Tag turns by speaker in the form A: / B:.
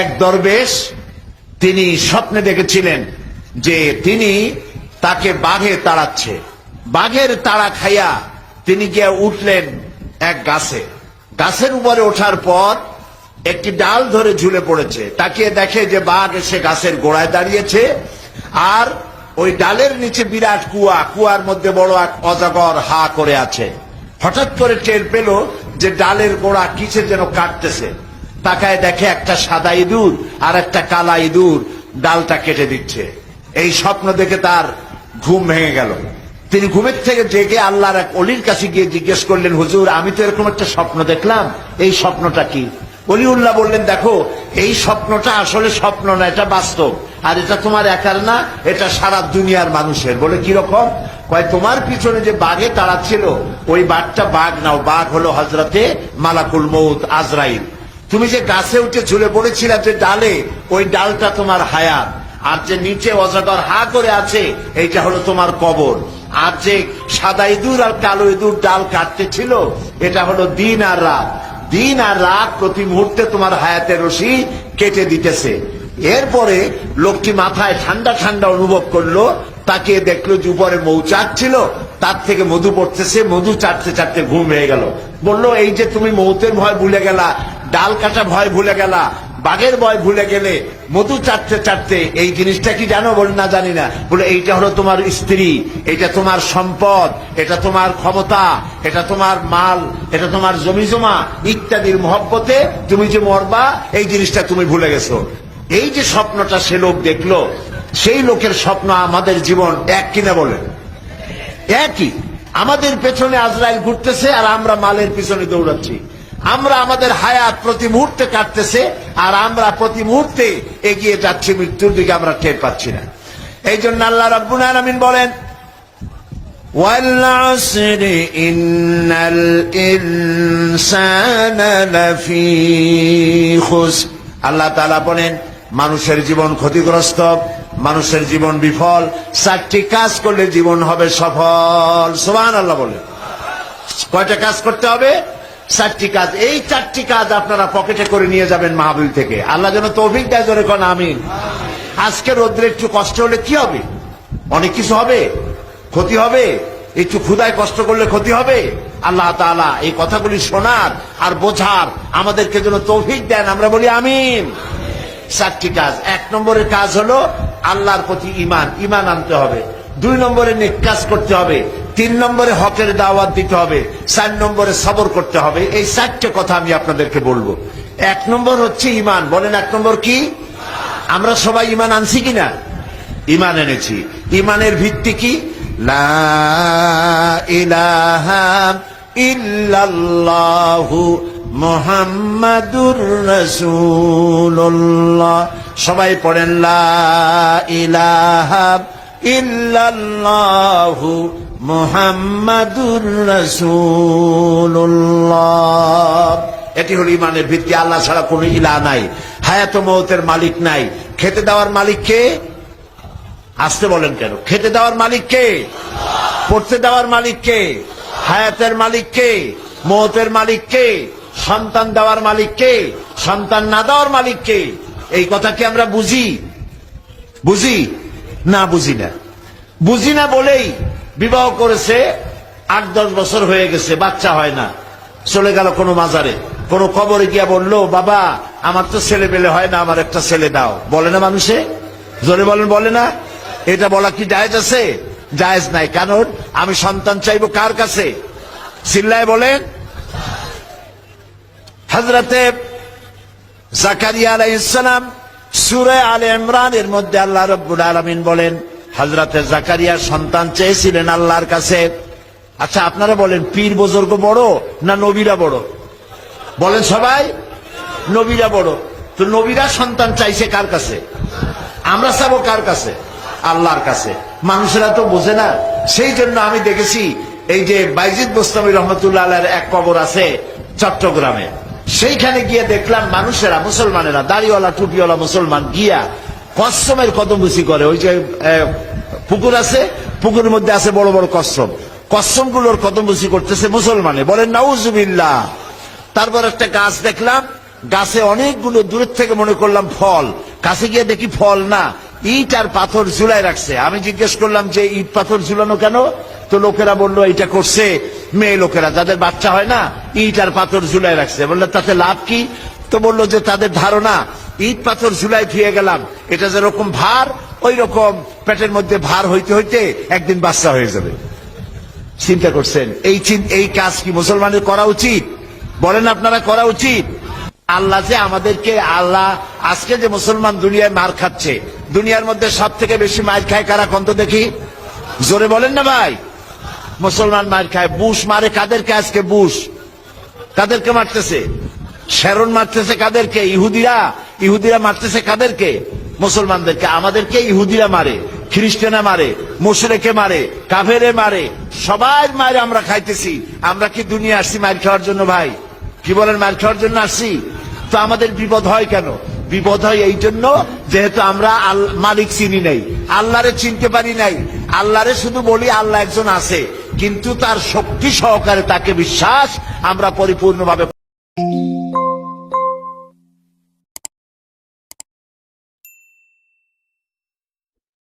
A: এক দরবেশ তিনি স্বপ্নে দেখেছিলেন যে তিনি তাকে বাঘে তাড়াচ্ছে। বাঘের তাড়া খাইয়া তিনি গিয়ে উঠলেন এক গাছে। গাছের উপরে ওঠার পর একটি ডাল ধরে ঝুলে পড়েছে। তাকিয়ে দেখে যে বাঘ এসে গাছের গোড়ায় দাঁড়িয়েছে আর ওই ডালের নিচে বিরাট কুয়া, কুয়ার মধ্যে বড় এক অজাগর হা করে আছে। হঠাৎ করে টের পেল যে ডালের গোড়া কিসে যেন কাটতেছে। তাকায় দেখে একটা সাদা ইঁদুর আর একটা কালা ইঁদুর ডালটা কেটে দিচ্ছে। এই স্বপ্ন দেখে তার ঘুম ভেঙে গেল। তিনি ঘুমের থেকে জেগে আল্লাহর এক অলির কাছে গিয়ে জিজ্ঞেস করলেন, হুজুর, আমি তো এরকম একটা স্বপ্ন দেখলাম। এই স্বপ্নটা কি? অলিউল্লাহ বললেন, দেখো, এই স্বপ্নটা আসলে স্বপ্ন না, এটা বাস্তব। আর এটা তোমার একার না, এটা সারা দুনিয়ার মানুষের। বলে কি রকম? কয়, তোমার পিছনে যে বাঘে তাড়াচ্ছিল, ওই বাঘটা বাঘ নাও, বাঘ হলো হজরতে মালাকুল মৌত আজরাইল। তুমি যে গাছে উঠে ঝুলে পড়েছিলে যে ডালে, ওই ডালটা তোমার হায়াত। আর যে নিচে অজাগর হা করে আছে, এইটা হলো তোমার কবর। আর যে সাদা ইঁদুর আর কালো ইঁদুর ডাল কাটতে ছিল, এটা হলো দিন আর রাত। দিন আর রাত প্রতি মুহূর্তে তোমার হায়াতের রশি কেটে দিতেছে। এরপরে লোকটি মাথায় ঠান্ডা ঠান্ডা অনুভব করল তাকে দেখল যে উপরে মৌচাক ছিল, তার থেকে মধু পড়তেছে, মধু চাটতে চাটতে ঘুম হয়ে গেল। বলল, এই যে তুমি মৌতের ভয় ভুলে গেলা ডাল কাটা ভয় ভুলে গেলা, বাঘের ভয় ভুলে গেলে মধু চাটতে চাটতে এই জিনিসটা কি জানো বলে না জানি না। বলে এইটা হলো তোমার স্ত্রী, এটা তোমার সম্পদ, এটা তোমার ক্ষমতা, এটা তোমার মাল, এটা তোমার জমি জমা, ইত্যাদির মহব্বতে তুমি যে মরবা, এই জিনিসটা তুমি ভুলে গেছো। এই যে স্বপ্নটা সে লোক দেখল, সেই লোকের স্বপ্ন আমাদের জীবন এক কিনা বলে? একই। আমাদের পেছনে আজরাইল ঘুরতেছে আর আমরা মালের পিছনে দৌড়াচ্ছি। আমরা আমাদের হায়াত প্রতি মুহূর্তে কাটতেছে আর আমরা প্রতি মুহূর্তে এগিয়ে যাচ্ছি মৃত্যুর দিকে আমরা টের পাচ্ছি না এই জন্য আল্লাহ রব্বুল আলমিন বলেন والعصر إن الإنسان لفي خسر আল্লাহ তাআলা বলেন মানুষের জীবন ক্ষতিগ্রস্ত মানুষের জীবন বিফল চারটি কাজ করলে জীবন হবে সফল সোহান আল্লাহ বলে কয়টা কাজ করতে হবে চারটি কাজ, এই চারটি কাজ আপনারা পকেটে করে নিয়ে যাবেন মাহবিল থেকে। আল্লাহ যেন তৌফিক দেয়, জোরে কোন, আমিন। আজকে রোদ্রে একটু কষ্ট হলে কি হবে? অনেক কিছু হবে। ক্ষতি হবে। একটু ক্ষুদায় কষ্ট করলে ক্ষতি হবে। আল্লাহ তাআলা এই কথাগুলি শোনার আর বোঝার আমাদেরকে যেন তৌফিক দেন। আমরা বলি আমিন। চারটি কাজ। এক নম্বরের কাজ হলো আল্লাহর প্রতি ইমান ইমান আনতে হবে। দুই নম্বরে নেক কাজ করতে হবে। তিন নম্বরে হকের দাওয়াত দিতে হবে, চার নম্বরে সবর করতে হবে, এই চারটে কথা আমি আপনাদেরকে বলব। এক নম্বর হচ্ছে ইমান। বলেন এক নম্বর কি? আমরা সবাই ইমান আনছি কিনা? ইমান এনেছি। ইমানের ভিত্তি কি? মোহাম্মদুর রসুল্লাহ সবাই পড়েন লা ইলাহা ইল্লাল্লাহু মোহাম্মদুর রসুল্লাহ এটি হল ইমানের ভিত্তি। আল্লাহ ছাড়া কোনো ইলা নাই। হায়াত মৌতের মালিক নাই। খেতে দেওয়ার মালিক কে? আসতে বলেন কেন? খেতে দেওয়ার মালিক কে? পড়তে দেওয়ার মালিক কে? হায়াতের মালিক কে? মৌতের মালিক কে? সন্তান দেওয়ার মালিক কে? সন্তান না দেওয়ার মালিক কে? এই কথা কি আমরা বুঝি? বুঝি? না বুঝি না। বুঝি না বলেই বিবাহ করেছে, আট, দশ বছর হয়ে গেছে, বাচ্চা হয় না। চলে গেল কোনো মাজারে। কোনো কবরে গিয়া বলল, বাবা, আমার তো ছেলে পেলে হয় না, আমার একটা ছেলে দাও। বলে না মানুষে? জোরে বলেন, বলে না? এটা বলা কি জায়েজ আছে? জায়েজ নাই। কারণ আমি সন্তান চাইব কার কাছে? চিল্লায় বলেন হজরতে জাকারিয়া আলাইসালাম সুরে আলে ইমরান এর মধ্যে আল্লাহ রব্বুল আলমিন বলেন হজরতে জাকারিয়া সন্তান চেয়েছিলেন আল্লাহর কাছে। আচ্ছা আপনারা বলেন, পীর বুজুর্গ বড় না নবীরা বড়? বলেন সবাই, নবীরা বড়। তো নবীরা সন্তান চাইছে কার কাছে? আমরা চাবো কার কাছে? আল্লাহর কাছে। মানুষেরা তো বোঝে না। সেই জন্য আমি দেখেছি, এই যে বাইজিদ মোস্তামি রহমতুল্লাহ এক কবর আছে চট্টগ্রামে। সেইখানে গিয়ে দেখলাম মানুষেরা, মুসলমানেরা, দাড়িওয়ালা, টুপিওয়ালা মুসলমান গিয়া কসমের কদমবুসি করে, ওই যে পুকুর আছে, পুকুরের মধ্যে আছে বড় বড় কসম কসমগুলোর কদমবুসি করতেছে মুসলমানে। বলেন, নাউজুবিল্লাহ। তারপর একটা গাছ দেখলাম, গাছে অনেকগুলো দূরের থেকে মনে করলাম ফল। কাছে গিয়ে দেখি ফল না, ইট আর পাথর ঝুলাই রাখছে। আমি জিজ্ঞেস করলাম, যে ইট পাথর ঝুলানো কেন? তো লোকেরা বলল এটা করছে মেয়ে লোকেরা, যাদের বাচ্চা হয় না, ইট আর পাথর ঝুলাই রাখছে। বলল, তাতে লাভ কি? তো বলল যে, তাদের ধারণা ইট পাথর ঝুলাই ধুয়ে গেলাম। এটা যেরকম ভার, ওই রকম পেটের মধ্যে ভার হইতে হইতে একদিন বাচ্চা হয়ে যাবে। চিন্তা করছেন, এই এই কাজ কি মুসলমানের করা উচিত? বলেন আপনারা, করা উচিত? আল্লাহ যে আমাদেরকে, আল্লাহ আজকে যে মুসলমান দুনিয়ায় মার খাচ্ছে, দুনিয়ার মধ্যে সব থেকে বেশি মার খায় কারা কন্ত দেখি? জোরে বলেন না ভাই। মুসলমান মার খায়, বুশ মারে কাদেরকে আজকে বুশ? কাদেরকে মারতেছে? শেরন মারতেছে কাদেরকে? ইহুদিরা? ইহুদিরা মারতেছে কাদেরকে? মুসলমানদেরকে। আমাদেরকে ইহুদিরা মারে খ্রিস্টানা মারে, মুশরেকে মারে, কাফেরে মারে। সবাই মারে, আমরা খাইতেছি। আমরা কি দুনিয়া আসছি মার খাওয়ার জন্য ভাই? কি বলেন, মার খাওয়ার জন্য আসছি? তো আমাদের বিপদ হয় কেন? বিপদ হয় এই জন্য যেহেতু আমরা মালিক চিনি নাই, আল্লাহরে চিনতে পারি নাই। আল্লাহরে শুধু বলি, আল্লাহ একজন আছে। কিন্তু তার শক্তি সহকারে তাকে বিশ্বাস আমরা পরিপূর্ণভাবে